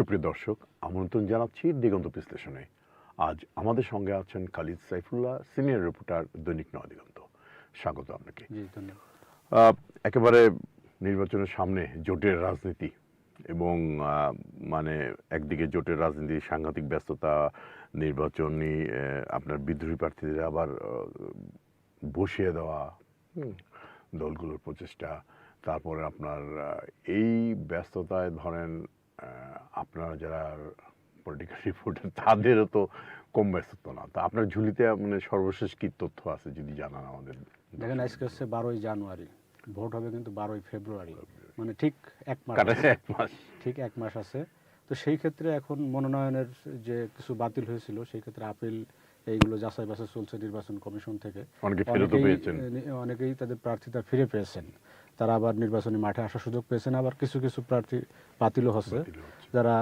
সুপ্রিয় দর্শক আমন্ত্রণ জানাচ্ছি দিগন্ত বিশ্লেষণে। আজ আমাদের সঙ্গে আছেন খালিদ সাইফুল্লাহ সিনিয়র রিপোর্টার দৈনিক নয় দিগন্ত স্বাগত আপনাকে। একেবারে নির্বাচনের সামনে জোটের রাজনীতি এবং মানে একদিকে জোটের রাজনীতি সাংঘাতিক ব্যস্ততা নির্বাচনী আপনার বিদ্রোহী প্রার্থীদের আবার বসিয়ে দেওয়া দলগুলোর প্রচেষ্টা তারপরে আপনার এই ব্যস্ততায় ধরেন আপনারা যারা পলিটিক্যাল রিপোর্টার তাদেরও তো কম ব্যস্ততা না। তা আপনার ঝুলিতে মানে সর্বশেষ কি তথ্য আছে যদি জানান আমাদের? দেখেন আজকে হচ্ছে বারোই জানুয়ারি। ভোট হবে কিন্তু বারোই ফেব্রুয়ারি। মানে ঠিক এক মাস। এক মাস। ঠিক এক মাস আছে। তো সেই ক্ষেত্রে এখন মনোনয়নের যে কিছু বাতিল হয়েছিল সেই ক্ষেত্রে আপিল এইগুলো যাচাই বাছাই চলছে নির্বাচন কমিশন থেকে। অনেকেই তাদের প্রার্থিতা ফিরে পেয়েছেন। তারা আবার নির্বাচনী মাঠে আসার সুযোগ পেয়েছেন আবার কিছু কিছু প্রার্থী বাতিলও হচ্ছে। যারা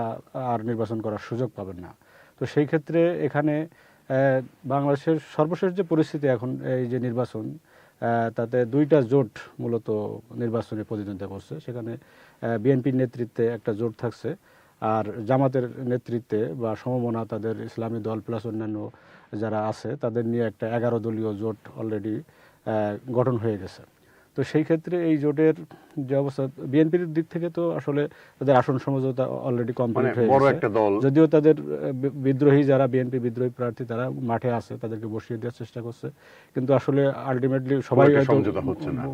আর নির্বাচন করার সুযোগ পাবেন না। তো সেই ক্ষেত্রে এখানে বাংলাদেশের সর্বশেষ যে পরিস্থিতি এখন এই যে নির্বাচন তাতে দুইটা জোট মূলত নির্বাচনে প্রতিদ্বন্দ্বিতা করছে। সেখানে বিএনপির নেতৃত্বে একটা জোট থাকছে আর জামাতের নেতৃত্বে বা সমমনা তাদের ইসলামী দল প্লাস অন্যান্য যারা আছে তাদের নিয়ে একটা এগারো দলীয় জোট অলরেডি গঠন হয়ে গেছে। তো সেই ক্ষেত্রে এই জোটের যে অবস্থা বিএনপির দিক থেকে তো আসলে তাদের আসন সমঝোতা অলরেডি মানে কমপ্লিট হয়ে গেছে। যদিও তাদের বিদ্রোহী যারা বিএনপি বিদ্রোহী প্রার্থী তারা মাঠে আছে তাদেরকে বসিয়ে দেওয়ার চেষ্টা করছে। কিন্তু আসলে আলটিমেটলি সবাই।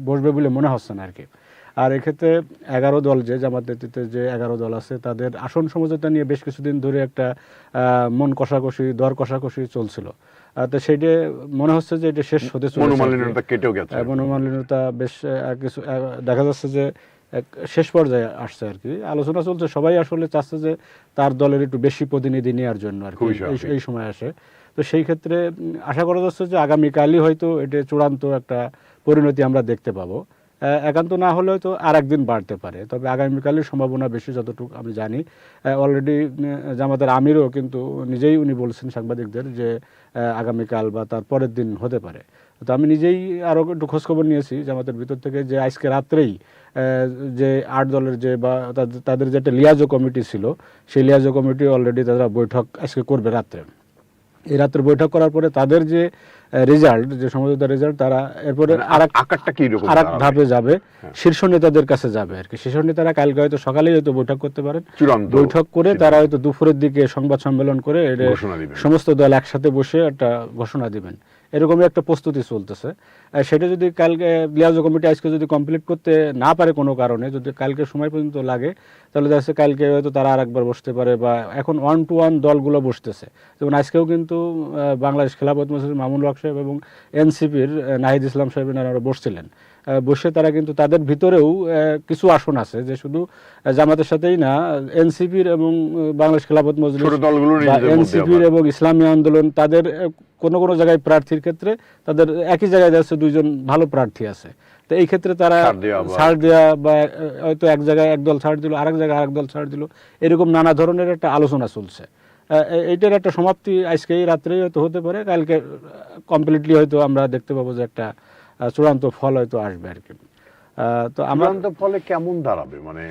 বসবে বলে মনে হচ্ছে না আর কি আর এক্ষেত্রে এগারো দল যে জামাত নেতৃত্বে যে এগারো দল আছে তাদের আসন সমঝোতা নিয়ে বেশ কিছুদিন ধরে একটা আহ, মন কষাকষি দর কষাকষি চলছিল। তো সেটা মনে হচ্ছে যে এটা শেষ হতে চলেছে আর মনোমালিন্যতা কেটেও গেছে মনোমালিন্যতা বেশ কিছু দেখা যাচ্ছে যে এক শেষ পর্যায়ে আসছে আর কি। আলোচনা চলছে সবাই আসলে চাচ্ছে যে তার দলের একটু বেশি প্রতিনিধি নেওয়ার জন্য আর কি। এই- সময় আসে। তো সেই ক্ষেত্রে আশা করা যাচ্ছে যে আগামীকালই হয়তো এটা চূড়ান্ত একটা পরিণতি আমরা দেখতে পাবো। একান্ত না হলে হয়তো আর একদিন বাড়তে পারে। তবে আগামীকালের সম্ভাবনা বেশি যতটুকু আমি জানি। অলরেডি জামাতের আমিরও কিন্তু নিজেই উনি বলছেন সাংবাদিকদের যে আগামীকাল বা তার পরের দিন হতে পারে। তো আমি নিজেই আরও একটু খোঁজখবর নিয়েছি জামাতের ভিতর থেকে যে আজকে রাত্রেই যে আট দলের যে বা তাদের- তাদের যে একটা লিয়াজো কমিটি ছিল, সেই লিয়াজো কমিটি অলরেডি তারা বৈঠক আজকে করবে রাত্রে। এই রাত্রে বৈঠক করার পরে তাদের যে রেজাল্ট যে সমঝোতার রেজাল্ট তারা এরপরে মানে আর আকারটা কি রকম আর এক ধাপে যাবে। হ্যাঁ। শীর্ষ নেতাদের কাছে যাবে আর কি। শীর্ষ নেতারা কালকে হয়তো সকালেই হয়তো বৈঠক করতে পারেন। বৈঠক করে তারা হয়তো দুপুরের দিকে সংবাদ সম্মেলন করে সমস্ত দল একসাথে বসে একটা ঘোষণা দিবেন। এরকমই একটা প্রস্তুতি চলতেছে। সেটা যদি কালকে লিয়াজো কমিটি আজকে যদি কমপ্লিট করতে না পারে কোনো কারণে, যদি কালকে সময় পর্যন্ত লাগে, তাহলে দেখা কালকে হয়তো তারা আর একবার বসতে পারে বা এখন ওয়ান টু ওয়ান দলগুলো বসতেছে। যেমন আজকেও কিন্তু বাংলাদেশ খেলাফত মাসুদ মামুন হক সাহেব এবং এনসিপির নাহিদ ইসলাম সাহেব এনারা বসছিলেন। বসে তারা কিন্তু তাদের ভিতরেও কিছু আসন আছে যে শুধু জামাতের সাথেই না এনসিপির এবং বাংলাদেশ খেলাফত মজলিস এনসিপির এবং ইসলামী আন্দোলন তাদের কোনো কোনো জায়গায় প্রার্থীর ক্ষেত্রে তাদের একই জায়গায় যাচ্ছে দুইজন ভালো প্রার্থী আছে। তো এই ক্ষেত্রে তারা ছাড় দেওয়া বা হয়তো এক জায়গায় এক দল ছাড় দিল আরেক জায়গায় আরেক দল ছাড় দিল এরকম নানা ধরনের একটা আলোচনা চলছে। এইটার একটা সমাপ্তি আজকে এই রাত্রেই হয়তো হতে পারে কালকে কমপ্লিটলি হয়তো আমরা দেখতে পাবো যে একটা চূড়ান্ত ফল হয়তো আসবে আর কি। তো আমার ফলে কেমন দাঁড়াবে? মানে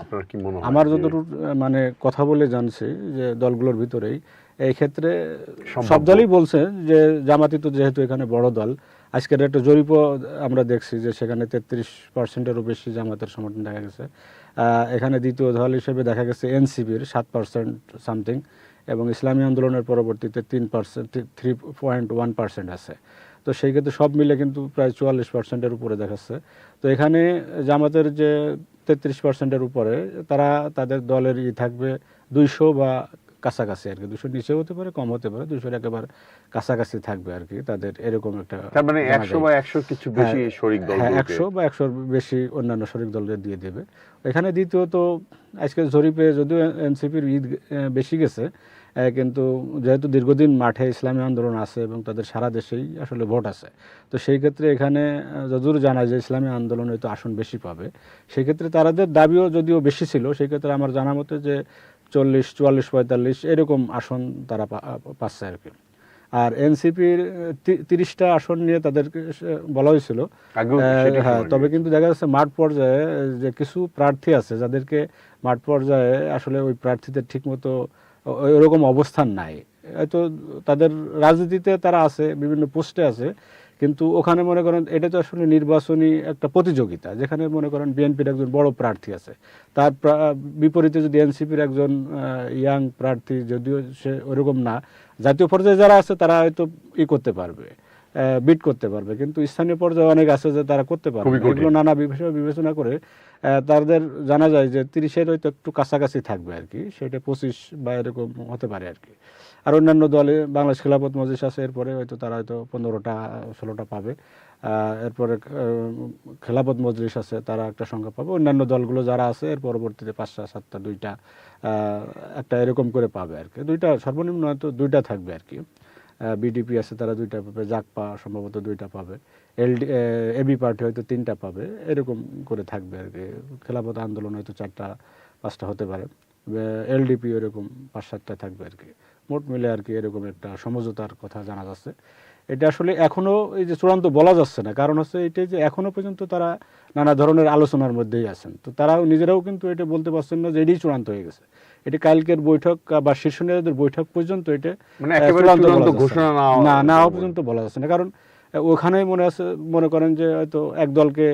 আপনার কি মনে হয় আমার যতটুকু মানে কথা বলে জানছি যে দলগুলোর ভিতরেই এই ক্ষেত্রে সব দলই বলছে যে জামাতি তো যেহেতু এখানে বড় দল আজকের একটা জরিপও আমরা দেখছি যে সেখানে তেত্রিশ পার্সেন্টেরও বেশি জামাতের সমর্থন দেখা গেছে। এখানে দ্বিতীয় দল হিসেবে দেখা গেছে এনসিপির সাত পার্সেন্ট সামথিং এবং ইসলামী আন্দোলনের পরবর্তীতে তিন percent three point one percent আছে। তো সেই ক্ষেত্রে সব মিলে কিন্তু প্রায় চুয়াল্লিশ পার্সেন্টের উপরে দেখাচ্ছে। তো এখানে জামাতের যে তেত্রিশ পার্সেন্টের উপরে তারা তাদের দলের ই থাকবে দুইশো বা কাছাকাছি আর কি। দুশোর নিচেও হতে পারে কম হতে পারে দুশোর একেবারে কাছাকাছি থাকবে আর কি তাদের এরকম একটা তার মানে একশো বা একশো কিছু বেশি হ্যাঁ, শরিক দল হ্যাঁ একশো বা একশোর বেশি অন্যান্য শরিক দলদের দিয়ে দেবে। এখানে দ্বিতীয়ত আজকে জরিপে যদিও এনসিপির ঈদ বেশি গেছে কিন্তু যেহেতু দীর্ঘদিন মাঠে ইসলামী আন্দোলন আছে এবং তাদের সারা দেশেই আসলে ভোট আছে তো সেই ক্ষেত্রে এখানে আহ, যতদূর জানা যায় ইসলামী আন্দোলন হয়তো আসন বেশি পাবে সেই ক্ষেত্রে তাদের দাবিও যদিও বেশি ছিল সেই ক্ষেত্রে আমার জানা মতে যে চল্লিশ চুয়াল্লিশ পঁয়তাল্লিশ এরকম আসন তারা পাচ্ছে আর কি। আর এনসিপির তিরিশটা আসন নিয়ে তাদেরকে বলা হয়েছিল। হ্যাঁ তবে কিন্তু দেখা যাচ্ছে মাঠ পর্যায়ে যে কিছু প্রার্থী আছে যাদেরকে মাঠ পর্যায়ে আসলে ওই প্রার্থীদের ঠিকমতো ওইরকম অবস্থান নাই। হয়তো তাদের রাজনীতিতে তারা আছে বিভিন্ন পোস্টে আছে। কিন্তু ওখানে মনে করেন এটা তো আসলে নির্বাচনী একটা প্রতিযোগিতা যেখানে মনে করেন বিএনপির একজন বড় প্রার্থী আছে। তার বিপরীতে যদি এনসিপির একজন ইয়াং প্রার্থী যদিও সে ওরকম না জাতীয় পর্যায়ে যারা আছে তারা হয়তো ই করতে পারবে বিট করতে পারবে। কিন্তু স্থানীয় পর্যায়ে অনেক আছে যে তারা করতে পারবে। এগুলো নানা বিষয় বিবেচনা করে আহ, তাদের জানা যায় যে তিরিশের হয়তো একটু কাছাকাছি থাকবে আর কি সেটা পঁচিশ বা এরকম হতে পারে আর কি। আর অন্যান্য দলে বাংলাদেশ খেলাপথ মজলিস আছে এরপরে হয়তো তারা হয়তো পনেরোটা ষোলোটা পাবে। এরপরে আহ, খেলাপথ মজলিস আছে তারা একটা সংখ্যা পাবে। অন্যান্য দলগুলো যারা আছে এর পরবর্তীতে পাঁচটা সাতটা দুইটা একটা এরকম করে পাবে আর কি। দুইটা সর্বনিম্ন হয়তো দুইটা থাকবে আর কি। বিডিপি আছে তারা দুইটা পাবে জাকপা সম্ভবত দুইটা পাবে। এলডি এবি পার্টি হয়তো তিনটা পাবে এরকম করে থাকবে আর কি। খেলাপথ আন্দোলন হয়তো চারটা পাঁচটা হতে পারে। এলডিপি এরকম পাঁচ সাতটা থাকবে আর কি। মোট মিলে আর কি এরকম একটা সমঝোতার কথা জানা যাচ্ছে। এটা আসলে এখনও এই যে চূড়ান্ত বলা যাচ্ছে না। কারণ হচ্ছে এটাই যে এখনও পর্যন্ত তারা নানা ধরনের আলোচনার মধ্যেই আছেন। তো তারাও নিজেরাও কিন্তু এটা বলতে পারছেন না যে এটাই চূড়ান্ত হয়ে গেছে। এটি কালকের বৈঠক বা শীর্ষ নেতাদের বৈঠক পর্যন্ত এটা মানে না। না পর্যন্ত। বলা যাচ্ছে না। কারণ আহ, ওখানেই মনে আছে মনে করেন যে হয়তো এক দলকে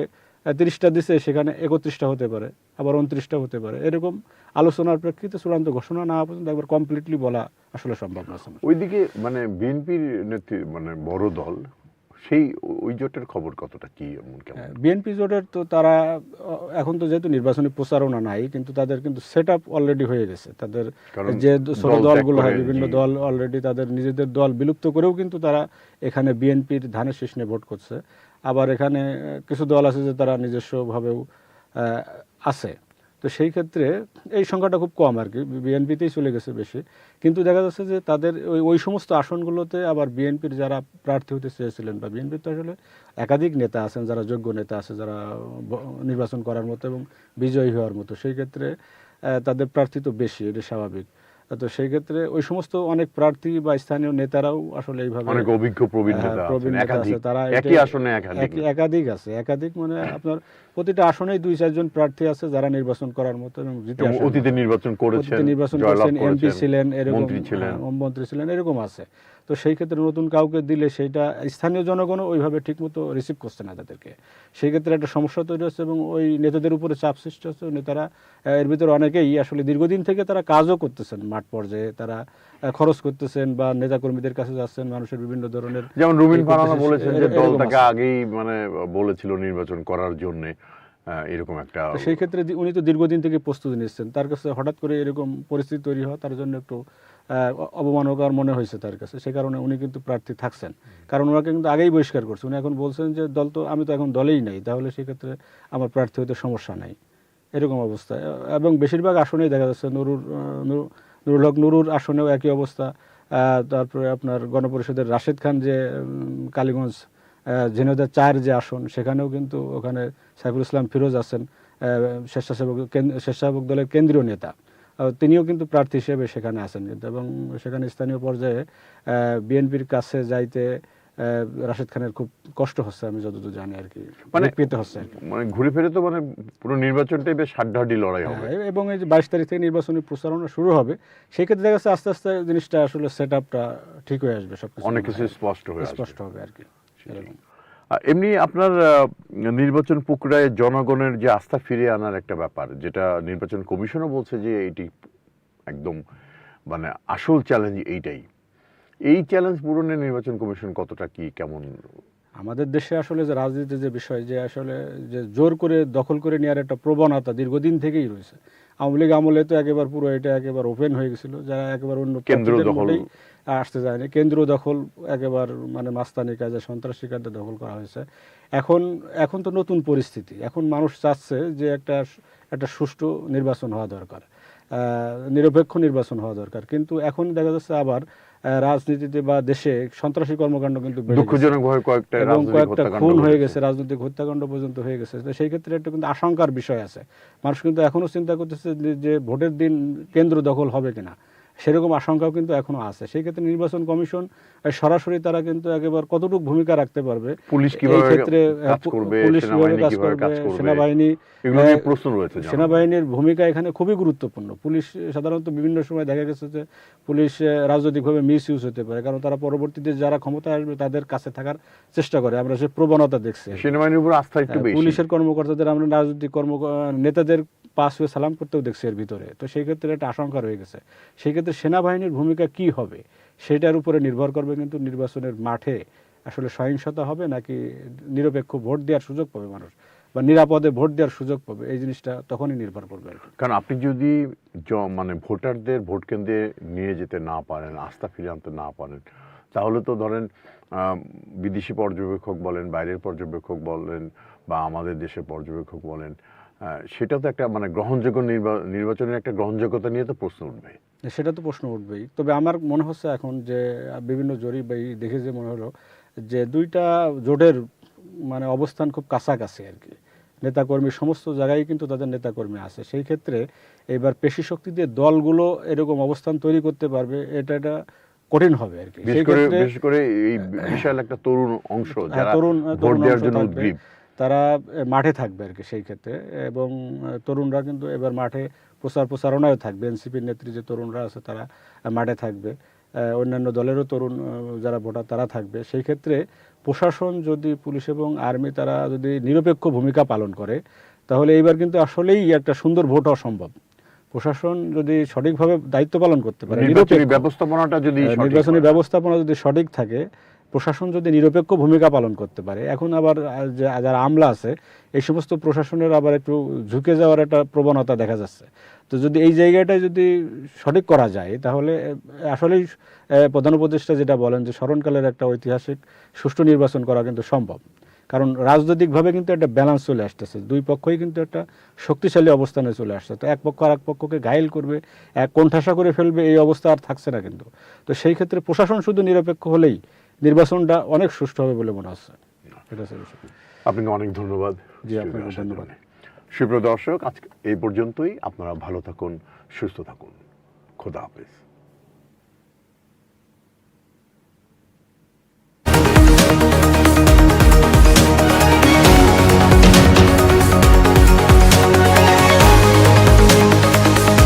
তিরিশটা দিছে সেখানে একত্রিশটা হতে পারে আবার উনত্রিশটা হতে পারে। এরকম আলোচনার প্রেক্ষিতে চূড়ান্ত ঘোষণা না পর্যন্ত একবার কমপ্লিটলি বলা আসলে সম্ভব না ওইদিকে মানে বিএনপির নেতৃ মানে বড় দল সেই ওই জোটের খবর কতটা কি এমন কেমন? বিএনপি জোটের তো তারা এখন তো যেহেতু নির্বাচনী প্রচারণা নাই কিন্তু তাদের কিন্তু সেট আপ অলরেডি হয়ে গেছে। তাদের যে ছোট দলগুলো হয় বিভিন্ন দল অলরেডি তাদের নিজেদের দল বিলুপ্ত করেও কিন্তু তারা এখানে বিএনপির ধানের শীষ নিয়ে ভোট করছে। আবার এখানে কিছু দল আছে যে তারা নিজস্বভাবেও আছে। তো সেই ক্ষেত্রে এই সংখ্যাটা খুব কম আর কি। বিএনপিতেই চলে গেছে বেশি। কিন্তু দেখা যাচ্ছে যে তাদের ওই ওই সমস্ত আসনগুলোতে আবার বিএনপির যারা প্রার্থী হতে চেয়েছিলেন বা বিএনপির তো আসলে একাধিক নেতা আছেন, যারা যোগ্য নেতা আছে, যারা নির্বাচন করার মতো এবং বিজয়ী হওয়ার মতো, সেই ক্ষেত্রে তাদের প্রার্থী তো বেশি এটা স্বাভাবিক। তো সেই ক্ষেত্রে ওই সমস্ত অনেক প্রার্থী বা স্থানীয় নেতারাও আসলে এইভাবে অনেক অভিজ্ঞ প্রবীণ হ্যাঁ, নেতা আছে, তারা একই আসনে একাধিক একাধিক আছে একাধিক মানে আপনার প্রতিটা আসনেই দুই চারজন প্রার্থী আছে যারা নির্বাচন করার মতো এবং অতীতে নির্বাচন করেছেন নির্বাচন করেছেন এমপি ছিলেন এরকম ছিলেন। হ্যাঁ, মন্ত্রী ছিলেন এরকম আছে। তো সেই ক্ষেত্রে নতুন কাউকে দিলে সেইটা স্থানীয় জনগণও ওইভাবে ঠিকমতো রিসিভ করছে না তাদেরকে। সেই ক্ষেত্রে একটা সমস্যা তৈরি হচ্ছে এবং ওই নেতাদের উপরে চাপ সৃষ্টি হচ্ছে। নেতারা এর ভিতরে অনেকেই আসলে দীর্ঘদিন থেকে তারা কাজও করতেছেন মাঠ পর্যায়ে। তারা খরচ করতেছেন বা নেতা কর্মীদের কাছে যাচ্ছেন মানুষের বিভিন্ন ধরনের যেমন রুবিন ফারানা বলেছেন যে দল তাকে আগেই মানে বলেছিল নির্বাচন করার জন্য। এরকম একটা সেই ক্ষেত্রে উনি তো দীর্ঘদিন থেকে প্রস্তুতি নিচ্ছেন তার কাছে হঠাৎ করে এরকম পরিস্থিতি তৈরি হওয়া তার জন্য একটু আহ, অ- অবমাননাকর মনে হয়েছে তার কাছে। সে কারণে উনি কিন্তু প্রার্থী থাকছেন। কারণ ওনাকে কিন্তু আগেই বহিষ্কার করছে। উনি এখন বলছেন যে দল তো আমি তো এখন দলেই নাই তাহলে সেক্ষেত্রে আমার প্রার্থী হতে সমস্যা নাই। এরকম অবস্থা এবং বেশিরভাগ আসনেই দেখা যাচ্ছে নুরুর নুরুল হক নুরুর আসনেও একই অবস্থা। তারপরে আপনার গণপরিষদের রাশেদ খান যে কালীগঞ্জ ঝিনাইদহ চার যে আসন সেখানেও কিন্তু ওখানে সাইফুল ইসলাম ফিরোজ আছেন স্বেচ্ছাসেবক স্বেচ্ছাসেবক দলের কেন্দ্রীয় নেতা। তিনিও কিন্তু প্রার্থী হিসেবে সেখানে আছেন। কিন্তু এবং সেখানে স্থানীয় পর্যায়ে বিএনপির কাছে যাইতে রাশেদ খানের খুব কষ্ট হচ্ছে আমি যতদূর জানি আর কি। মানে পেতে হচ্ছে আর কি। মানে ঘুরে ফিরে তো মানে পুরো নির্বাচনটাই বেশ হাড্ডাহাড্ডি লড়াই হবে। হ্যাঁ, এবং এই যে বাইশ তারিখ থেকে নির্বাচনী প্রচারণা শুরু হবে সেই ক্ষেত্রে দেখা যাচ্ছে আস্তে আস্তে জিনিসটা আসলে সেট আপটা ঠিক হয়ে আসবে সব অনেক কিছু স্পষ্ট হয়ে আসবে। স্পষ্ট হবে আর কি। এমনি আপনার নির্বাচন প্রক্রিয়ায় জনগণের যে আস্থা ফিরিয়ে আনার একটা ব্যাপার যেটা নির্বাচন কমিশনও বলছে যে এটি একদম মানে আসল চ্যালেঞ্জ এইটাই। এই চ্যালেঞ্জ পূরণে নির্বাচন কমিশন কতটা কি কেমন? আমাদের দেশে আসলে যে রাজনীতির যে বিষয় যে আসলে যে জোর করে দখল করে নেওয়ার একটা প্রবণতা দীর্ঘদিন থেকেই রয়েছে। আওয়ামী লীগ আমলে তো একেবারে পুরো এটা একেবারে ওপেন হয়ে গেছিল যারা একেবারে অন্য কেন্দ্র দখল। আসতে যায়নি। কেন্দ্র দখল একেবারে মানে মাস্তানি কাজে সন্ত্রাসী কাজে দখল করা হয়েছে। এখন এখন তো নতুন পরিস্থিতি। এখন মানুষ চাচ্ছে যে একটা একটা সুষ্ঠু নির্বাচন হওয়া দরকার নিরপেক্ষ নির্বাচন হওয়া দরকার। কিন্তু এখন দেখা যাচ্ছে আবার রাজনীতিতে বা দেশে সন্ত্রাসী কর্মকাণ্ড কিন্তু দুঃখজনকভাবে কয়েকটা এবং রাজনৈতিক কয়েকটা হত্যাকাণ্ড খুন হয়ে গেছে রাজনৈতিক হত্যাকাণ্ড পর্যন্ত হয়ে গেছে। তো সেই ক্ষেত্রে একটা কিন্তু আশঙ্কার বিষয় আছে। মানুষ কিন্তু এখনও চিন্তা করতেছে যে ভোটের দিন কেন্দ্র দখল হবে কিনা। সেরকম আশঙ্কাও কিন্তু এখনও আছে। সেই ক্ষেত্রে নির্বাচন কমিশন সরাসরি তারা কিন্তু একেবারে কতটুকু ভূমিকা রাখতে পারবে পুলিশ এই কীভাবে ক্ষেত্রে পুলিশ কীভাবে কাজ করবে সেনাবাহিনী প্রশ্ন রয়েছে সেনাবাহিনীর ভূমিকা এখানে খুবই গুরুত্বপূর্ণ। পুলিশ সাধারণত বিভিন্ন সময় দেখা গেছে যে পুলিশ রাজনৈতিকভাবে মিস ইউজ হতে পারে কারণ তারা পরবর্তীতে যারা ক্ষমতায় আসবে তাদের কাছে থাকার চেষ্টা করে। আমরা সে প্রবণতা দেখছি। সেনাবাহিনীর উপর আস্থা একটু হ্যাঁ, বেশি। পুলিশের কর্মকর্তাদের আমরা রাজনৈতিক কর্ম নেতাদের পাশ হয়ে সালাম করতেও দেখছি এর ভিতরে। তো সেই ক্ষেত্রে একটা আশঙ্কা রয়ে গেছে। সেই ক্ষেত্রে সেনাবাহিনীর ভূমিকা কি হবে? সেটার উপরে নির্ভর করবে কিন্তু নির্বাচনের মাঠে আসলে সহিংসতা হবে নাকি নিরপেক্ষ ভোট দেওয়ার সুযোগ পাবে মানুষ? বা নিরাপদে ভোট দেওয়ার সুযোগ পাবে? এই জিনিসটা তখনই নির্ভর করবে কারণ আপনি যদি মানে ভোটারদের ভোট কেন্দ্রে নিয়ে যেতে না পারেন, আস্থা ফিরে আনতে না পারেন, তাহলে তো ধরেন বিদেশি পর্যবেক্ষক বলেন, বাইরের পর্যবেক্ষক বলেন, বা আমাদের দেশের পর্যবেক্ষক বলেন সেটা তো একটা মানে গ্রহণযোগ্য নির্বা- নির্বাচনের একটা গ্রহণযোগ্যতা নিয়ে তো প্রশ্ন উঠবে সেটা তো প্রশ্ন উঠবেই। তবে আমার মনে হচ্ছে এখন যে বিভিন্ন জরিপ এই দেখে যে মনে হলো যে দুইটা জোটের মানে অবস্থান খুব কাছাকাছি আর কি। নেতাকর্মী সমস্ত জায়গায় কিন্তু তাদের নেতাকর্মী আছে। সেই ক্ষেত্রে এবার পেশি শক্তি দিয়ে দলগুলো এরকম অবস্থান তৈরি করতে পারবে এটা এটা কঠিন হবে আর কি। বিশেষ করে এই বিশাল একটা তরুণ অংশ হ্যাঁ, যারা তরুণ ভোট তরুণ দেওয়ার জন্য উদ্গ্রীব। তারা মাঠে থাকবে আর কি সেই ক্ষেত্রে। এবং তরুণরা কিন্তু এবার মাঠে প্রচার প্রচারণায় থাকবে। এনসিপির নেত্রী যে তরুণরা আছে তারা মাঠে থাকবে। অন্যান্য দলেরও তরুণ যারা ভোটার তারা থাকবে। সেই ক্ষেত্রে প্রশাসন যদি পুলিশ এবং আর্মি তারা যদি নিরপেক্ষ ভূমিকা পালন করে তাহলে এইবার কিন্তু আসলেই একটা সুন্দর ভোট হওয়া সম্ভব। প্রশাসন যদি সঠিকভাবে দায়িত্ব পালন করতে পারে নির্বাচনী ব্যবস্থাপনাটা যদি নির্বাচনী ব্যবস্থাপনা যদি সঠিক থাকে প্রশাসন যদি নিরপেক্ষ ভূমিকা পালন করতে পারে, এখন আবার যারা আমলা আছে, এই সমস্ত প্রশাসনের আবার একটু ঝুঁকে যাওয়ার একটা প্রবণতা দেখা যাচ্ছে। তো যদি এই জায়গাটায় যদি সঠিক করা যায়, তাহলে আসলেই প্রধান উপদেষ্টা যেটা বলেন যে, স্মরণকালের একটা ঐতিহাসিক সুষ্ঠু নির্বাচন করা কিন্তু সম্ভব। কারণ রাজনৈতিকভাবে কিন্তু একটা ব্যালেন্স চলে আসতেছে। দুই পক্ষই কিন্তু একটা শক্তিশালী অবস্থানে চলে আসছে। তো এক পক্ষ আর এক পক্ষকে ঘায়েল করবে, এক কোণঠাসা করে ফেলবে, এই অবস্থা আর থাকছে না কিন্তু। তো সেই ক্ষেত্রে প্রশাসন শুধু নিরপেক্ষ হলেই নির্বাচনটা অনেক সুষ্ঠু হবে বলে মনে হচ্ছে। আপনাকে অনেক ধন্যবাদ। জি, আপনাকে ধন্যবাদ। সুপ্রিয় দর্শক আজকে এই পর্যন্তই। আপনারা ভালো থাকুন সুস্থ থাকুন। খোদা হাফেজ।